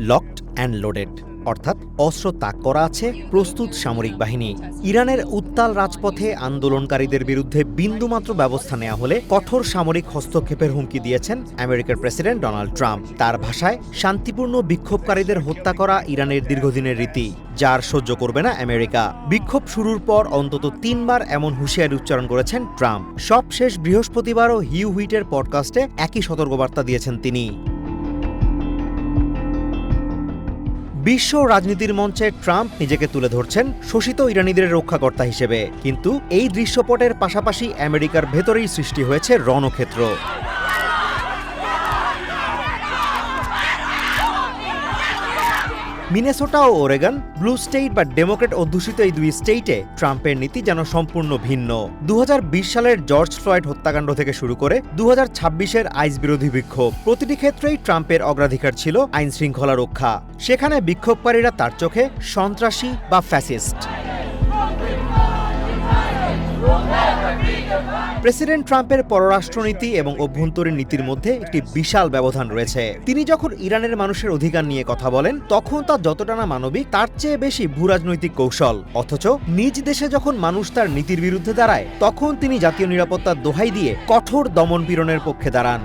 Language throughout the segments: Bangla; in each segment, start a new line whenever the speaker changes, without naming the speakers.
লকড অ্যান্ড লোডেড অর্থাৎ অস্ত্র তাক করা আছে, প্রস্তুত সামরিক বাহিনী। ইরানের উত্তাল রাজপথে আন্দোলনকারীদের বিরুদ্ধে বিন্দুমাত্র ব্যবস্থা নেওয়া হলে কঠোর সামরিক হস্তক্ষেপের হুমকি দিয়েছেন আমেরিকার প্রেসিডেন্ট ডোনাল্ড ট্রাম্প। তার ভাষায়, শান্তিপূর্ণ বিক্ষোভকারীদের হত্যা করা ইরানের দীর্ঘদিনের রীতি, যার সহ্য করবে না আমেরিকা। বিক্ষোভ শুরুর পর অন্তত তিনবার এমন হুঁশিয়ারি উচ্চারণ করেছেন ট্রাম্প। সবশেষ বৃহস্পতিবারও হিউ হুইটের পডকাস্টে একই সতর্কবার্তা দিয়েছেন তিনি। বিশ্ব রাজনীতির মঞ্চে ট্রাম্প নিজেকে তুলে ধরছেন শোষিত ইরানিদের রক্ষাকর্তা হিসেবে। কিন্তু এই দৃশ্যপটের পাশাপাশি আমেরিকার ভেতরেই সৃষ্টি হয়েছে রণক্ষেত্র। মিনেসোটা ও ওরেগন ব্লু স্টেট বা ডেমোক্রেট অধ্যুষিত এই দুই স্টেটে ট্রাম্পের নীতি যেন সম্পূর্ণ ভিন্ন। দু হাজার বিশ সালের জর্জ ফ্লয়েড হত্যাকাণ্ড থেকে শুরু করে দু ছাব্বিশের আইস বিরোধী বিক্ষোভ। প্রতিটি ক্ষেত্রেই ট্রাম্পের অগ্রাধিকার ছিল আইন শৃঙ্খলা রক্ষা। সেখানে বিক্ষোভকারীরা তার চোখে সন্ত্রাসী বা ফ্যাসিস্ট প্রেসিডেন্ট ট্রাম্পের পররাষ্ট্রনীতি এবং অভ্যন্তরীণ নীতির মধ্যে একটি বিশাল ব্যবধান রয়েছে। তিনি যখন ইরানের মানুষের অধিকার নিয়ে কথা বলেন, তখন তা যতটা না মানবিক, তার চেয়ে বেশি ভূরাজনৈতিক কৌশল। অথচ নিজ দেশে যখন মানুষ তার নীতির বিরুদ্ধে দাঁড়ায়, তখন তিনি জাতীয় নিরাপত্তার দোহাই দিয়ে কঠোর দমন পীড়নের পক্ষে দাঁড়ান।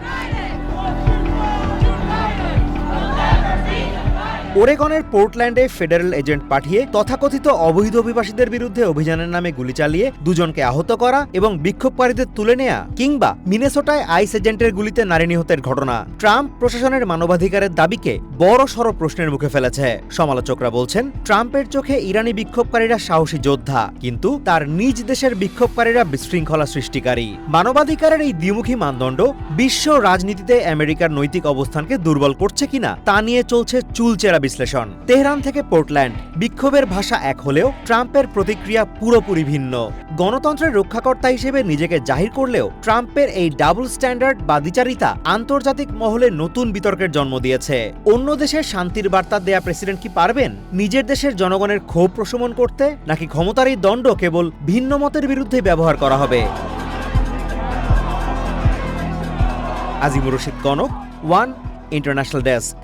ওরেগনের পোর্টল্যান্ডে ফেডারেল এজেন্ট পাঠিয়ে তথাকথিত অবৈধ অভিবাসীদের বিরুদ্ধে অভিযানের নামে গুলি চালিয়ে দুজনকে আহত করা এবং বিক্ষোভকারীদের তুলে নেয়া কিংবা মিনেসোটায় আইস এজেন্টের গুলিতে নারী নিহতের ঘটনা। ট্রাম্প প্রশাসনের মানবাধিকারের দাবিকে বড় সড় প্রশ্নের মুখে ফেলেছে। সমালোচকরা বলছেন, ট্রাম্পের চোখে ইরানি বিক্ষোভকারীরা সাহসী যোদ্ধা, কিন্তু তার নিজ দেশের বিক্ষোভকারীরা বিশৃঙ্খলা সৃষ্টিকারী। মানবাধিকারের এই দ্বিমুখী মানদণ্ড বিশ্ব রাজনীতিতে আমেরিকার নৈতিক অবস্থানকে দুর্বল করছে কিনা তা নিয়ে চলছে চুলচেরা বিশ্লেষণ। তেহরান থেকে পোর্টল্যান্ড, বিক্ষোভের ভাষা এক হলেও ট্রাম্পের প্রতিক্রিয়া পুরোপুরি ভিন্ন। গণতন্ত্রের রক্ষাকর্তা হিসেবে নিজেকে জাহির করলেও ট্রাম্পের এই ডাবল স্ট্যান্ডার্ড বা দ্বিচারিতা আন্তর্জাতিক মহলে নতুন বিতর্কের জন্ম দিয়েছে। অন্য দেশের শান্তির বার্তা দেয়া প্রেসিডেন্ট কি পারবেন? নিজের দেশের জনগণের ক্ষোভ প্রশমন করতে নাকি ক্ষমতার এই দণ্ড কেবল ভিন্ন মতের বিরুদ্ধে ব্যবহার করা হবে? Azimur Rashid Kanak one international desk.